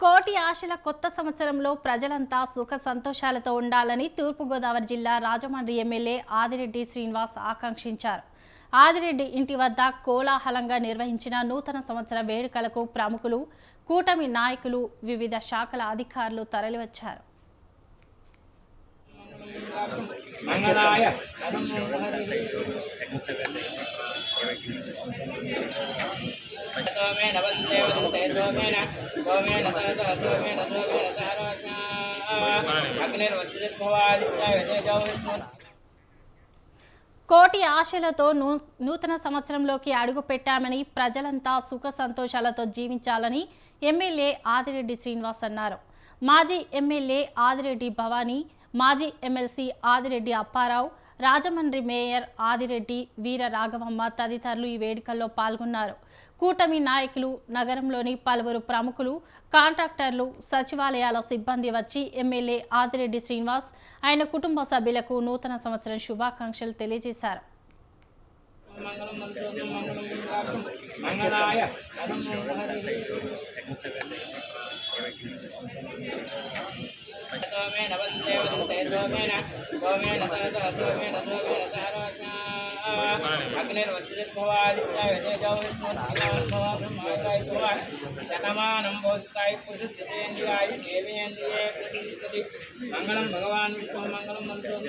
కోటి ఆశల కొత్త సంవత్సరంలో ప్రజలంతా సుఖ సంతోషాలతో ఉండాలని తూర్పుగోదావరి జిల్లా రాజమండ్రి ఎమ్మెల్యే ఆదిరెడ్డి శ్రీనివాస్ ఆకాంక్షించారు. ఆదిరెడ్డి ఇంటి వద్ద కోలాహలంగా నిర్వహించిన నూతన సంవత్సర వేడుకలకు ప్రముఖులు కూటమి నాయకులు వివిధ శాఖల అధికారులు తరలివచ్చారు. సోమేన వందే వందే సోమేన సోమేన సహస సోమేన సోమేన సహరోజ్ఞా. అగ్నిర్వజ్రద్భవాదిత్యాయ తేజో విష్ణు కోటి ఆశలతో నూ నూతన సంవత్సరంలోకి అడుగు పెట్టామని ప్రజలంతా సుఖ సంతోషాలతో జీవించాలని ఎమ్మెల్యే ఆదిరెడ్డి శ్రీనివాస్ అన్నారు. మాజీ ఎమ్మెల్యే ఆదిరెడ్డి భవానీ మాజీ ఎమ్మెల్సీ ఆదిరెడ్డి అప్పారావు రాజమండ్రి మేయర్ ఆదిరెడ్డి వీర రాఘవమ్మ తదితరులు ఈ వేడుకల్లో పాల్గొన్నారు. కూటమి నాయకులు నగరంలోని పలువురు ప్రముఖులు కాంట్రాక్టర్లు సచివాలయాల సిబ్బంది వచ్చి ఎమ్మెల్యే ఆదిరెడ్డి శ్రీనివాస్ ఆయన కుటుంబ సభ్యులకు నూతన సంవత్సరం శుభాకాంక్షలు తెలియజేశారు. మంగళాయ. సోమేన వందే సోమేన సోమేన సహస సోమేన సోమేన సహరోజ్ఞా శతమానం భోజకాయ పురుషేంద్రియాయ దేవేంద్రియే ప్రతిష్టతి మంగళం భగవాన్ విష్ణు మంగళం మంత్రం